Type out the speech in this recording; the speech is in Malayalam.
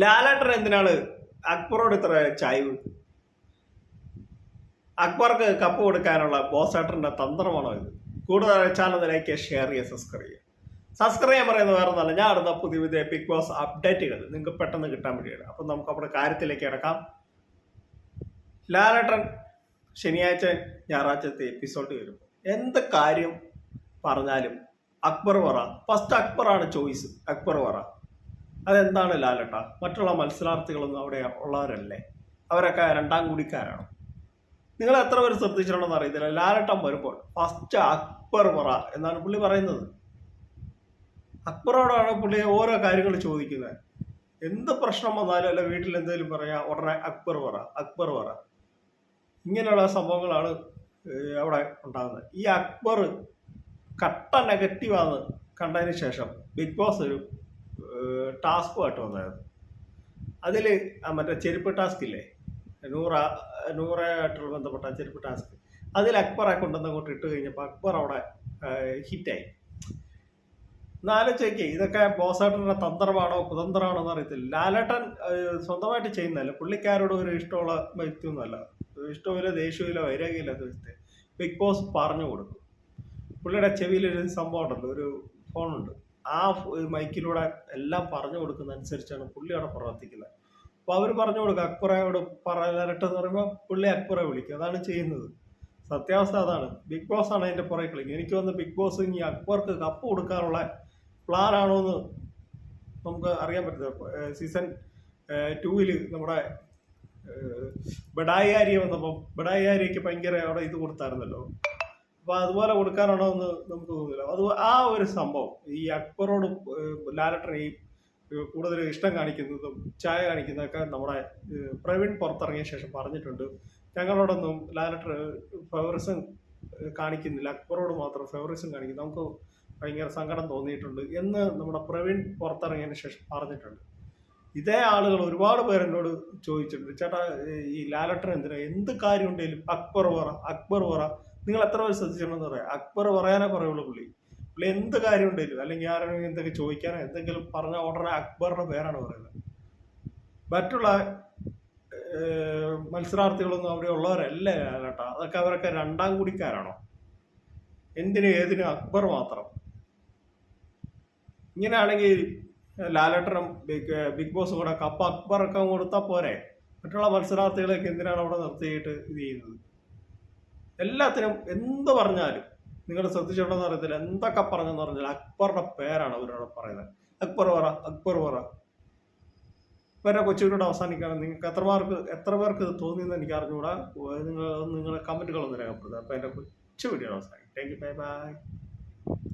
ലാലേട്ടൻ എന്തിനാണ് അക്ബറോട് ഇത്ര ചായ്വ്? അക്ബർക്ക് കപ്പ് കൊടുക്കാനുള്ള ബോസേട്ടന്റെ തന്ത്രമാണോ ഇത്? കൂടുതൽ ചാനൽ ലൈക്ക് ഷെയർ ചെയ്യുക സബ്സ്ക്രൈബ് ചെയ്യുക. സബ്സ്ക്രൈബ് ചെയ്യാൻ പറയുന്നത് വേറെ ഒന്നല്ല ഞാൻ അടുത്ത പുതിയ പുതിയ ബിഗ് ബോസ് അപ്ഡേറ്റുകൾ നിങ്ങൾക്ക് പെട്ടെന്ന് കിട്ടാൻ വേണ്ടിയാണ്. അപ്പം നമുക്ക് അവിടെ കാര്യത്തിലേക്ക് കിടക്കാം. ലാലേട്ടൻ ശനിയാഴ്ച ഞായറാഴ്ചത്തെ എപ്പിസോഡ് വരും എന്ത് കാര്യം പറഞ്ഞാലും അക്ബർ പറ. ഫസ്റ്റ് അക്ബറാണ് ചോയ്സ് അക്ബർ പറ. അതെന്താണ് ലാലട്ട? മറ്റുള്ള മത്സരാർത്ഥികളൊന്നും അവിടെ ഉള്ളവരല്ലേ? അവരൊക്കെ രണ്ടാം കൂടിക്കാരാണ്? നിങ്ങൾ എത്ര പേര് ശ്രദ്ധിച്ചിട്ടുണ്ടെന്ന് അറിയത്തില്ല. ലാലട്ടൻ വരുമ്പോൾ ഫസ്റ്റ് അക്ബർ പറ എന്നാണ് പുള്ളി പറയുന്നത്. അക്ബറോടാണ് പുള്ളി ഓരോ കാര്യങ്ങൾ ചോദിക്കുന്നത്. എന്ത് പ്രശ്നം വന്നാലും അല്ല വീട്ടിൽ എന്തെങ്കിലും പറയാ ഉടനെ അക്ബർ പറ അക്ബർ പറ. ഇങ്ങനെയുള്ള സംഭവങ്ങളാണ് അവിടെ ഉണ്ടാകുന്നത്. ഈ അക്ബർ കട്ട നെഗറ്റീവാണ് കണ്ടതിന് ശേഷം ബിഗ് ബോസ് ഒരു ടാസ്കുമായിട്ട് വന്നായിരുന്നു അതിൽ മറ്റേ ചെരുപ്പ് ടാസ്ക് ഇല്ലേ? നൂറ നൂറായിട്ടുള്ള ബന്ധപ്പെട്ട ചെരുപ്പ് ടാസ്ക്. അതിൽ അക്ബറെ കൊണ്ടുവന്ന് അങ്ങോട്ട് ഇട്ട് കഴിഞ്ഞപ്പോൾ അക്ബർ അവിടെ ഹിറ്റായി. നാലോചിക്കേ ഇതൊക്കെ ബോസേട്ടന്റെ തന്ത്രമാണോ കുതന്ത്രമാണോ എന്ന് അറിയത്തില്ല. ലാലേട്ടൻ സ്വന്തമായിട്ട് ചെയ്യുന്നതല്ല. പുള്ളിക്കാരോട് ഒരു ഇഷ്ടമുള്ള വ്യക്തിയൊന്നുമല്ല. ഇഷ്ടമില്ല ദേഷ്യമില്ല വൈരാഗ്യമില്ലാത്ത വ്യക്തി. ബിഗ് ബോസ് പറഞ്ഞു കൊടുക്കും. പുള്ളിയുടെ ചെവിയിലൊരു സംഭവം ഉണ്ടല്ലോ ഒരു ഫോണുണ്ട്. ആ മൈക്കിലൂടെ എല്ലാം പറഞ്ഞു കൊടുക്കുന്ന അനുസരിച്ചാണ് പുള്ളി അവിടെ പ്രവർത്തിക്കുന്നത്. അപ്പോൾ അവർ പറഞ്ഞു കൊടുക്കുക അക്ബറയോട് എന്ന് പറയുമ്പോൾ പുള്ളി അക്ബറെ വിളിക്കും. അതാണ് ചെയ്യുന്നത്. സത്യാവസ്ഥ അതാണ്. ബിഗ് ബോസ് ആണ് അതിന്റെ പുറകെ കളിക്കുന്നത് എനിക്ക് വന്ന് ബിഗ് ബോസ് ഇനി അക്ബർക്ക് കപ്പ് കൊടുക്കാനുള്ള പ്ലാൻ ആണോ എന്ന് നമുക്ക് അറിയാൻ പറ്റില്ല സീസൺ ടൂവിൽ നമ്മുടെ ബഡായി ആര്യ വന്നപ്പോൾ ബഡായി ആര്യയ്ക്ക് ഭയങ്കര അവിടെ ഇത് കൊടുത്തായിരുന്നല്ലോ. അപ്പൊ അതുപോലെ കൊടുക്കാനാണോ എന്ന് നമുക്ക് തോന്നില്ല. അത് ആ ഒരു സംഭവം ഈ അക്ബറോട് ലാലട്ടൻ ഈ കൂടുതൽ ഇഷ്ടം കാണിക്കുന്നതും ചായ കാണിക്കുന്നതൊക്കെ നമ്മുടെ പ്രവീൺ പുറത്തിറങ്ങിയ ശേഷം പറഞ്ഞിട്ടുണ്ട്. ഞങ്ങളോടൊന്നും ലാലട്ടർ ഫേവറിസം കാണിക്കുന്നില്ല. അക്ബറോട് മാത്രം ഫേവറിസം കാണിക്കുന്നു. നമുക്ക് ഭയങ്കര സങ്കടം തോന്നിയിട്ടുണ്ട് എന്ന് നമ്മുടെ പ്രവീൺ പുറത്തിറങ്ങിയതിന് ശേഷം പറഞ്ഞിട്ടുണ്ട്. ഇതേ ആളുകൾ ഒരുപാട് പേരെന്നോട് ചോദിച്ചിട്ടുണ്ട്. ചേട്ടാ ഈ ലാലട്ടൻ എന്തിനാ? എന്ത് കാര്യം ഉണ്ടെങ്കിലും അക്ബർ പറ അക്ബർ പറ. നിങ്ങൾ എത്ര പേര് ശ്രദ്ധിച്ചിട്ടുണ്ടെന്ന് പറയാം. അക്ബർ പറയാനേ പറയുള്ളൂ പുള്ളി. പുള്ളി എന്ത് കാര്യം ഉണ്ടെങ്കിലും അല്ലെങ്കിൽ ആരെങ്കിലും എന്തൊക്കെ ചോദിക്കാനോ എന്തെങ്കിലും പറഞ്ഞ ഉടനെ അക്ബറിന്റെ പേരാണ് പറയുന്നത്. മറ്റുള്ള മത്സരാർത്ഥികളൊന്നും അവിടെ ഉള്ളവരല്ല കേട്ടോ? അതൊക്കെ അവരൊക്കെ രണ്ടാം കൂടിക്കാരാണോ? എന്തിനും ഏതിനും അക്ബർ മാത്രം? ഇങ്ങനെയാണെങ്കിൽ ലാലേട്ടനും ബിഗ് ബിഗ് ബോസ് കൂടെ കപ്പ് അക്ബറൊക്കെ കൊടുത്താൽ പോരെ. മറ്റുള്ള മത്സരാർത്ഥികളെയൊക്കെ എന്തിനാണ് അവിടെ നിർത്തിയിട്ട് ഇത് ചെയ്യുന്നത്? എല്ലാത്തിനും എന്ത് പറഞ്ഞാലും നിങ്ങൾ ശ്രദ്ധിച്ചിട്ടുണ്ടെന്ന് അറിയത്തില്ല. എന്തൊക്കെ പറഞ്ഞെന്ന് പറഞ്ഞാൽ അക്ബറുടെ പേരാണ് അവരോട് പറയുന്നത്. അക്ബർ പറ അക്ബർ പറ. ഇവരുടെ കൊച്ചുകൂടെ അവസാനിക്കാണ്. നിങ്ങൾക്ക് എത്ര പേർക്ക് എത്ര പേർക്ക് തോന്നിയെന്ന് എനിക്ക് അറിഞ്ഞുകൂടാ. നിങ്ങൾ നിങ്ങളുടെ കമന്റുകളൊന്ന് രേഖപ്പെടുത്തുക. അപ്പോൾ എന്റെ കൊച്ചു വീഡിയോ അവസാനിക്കും. Thank you bye bye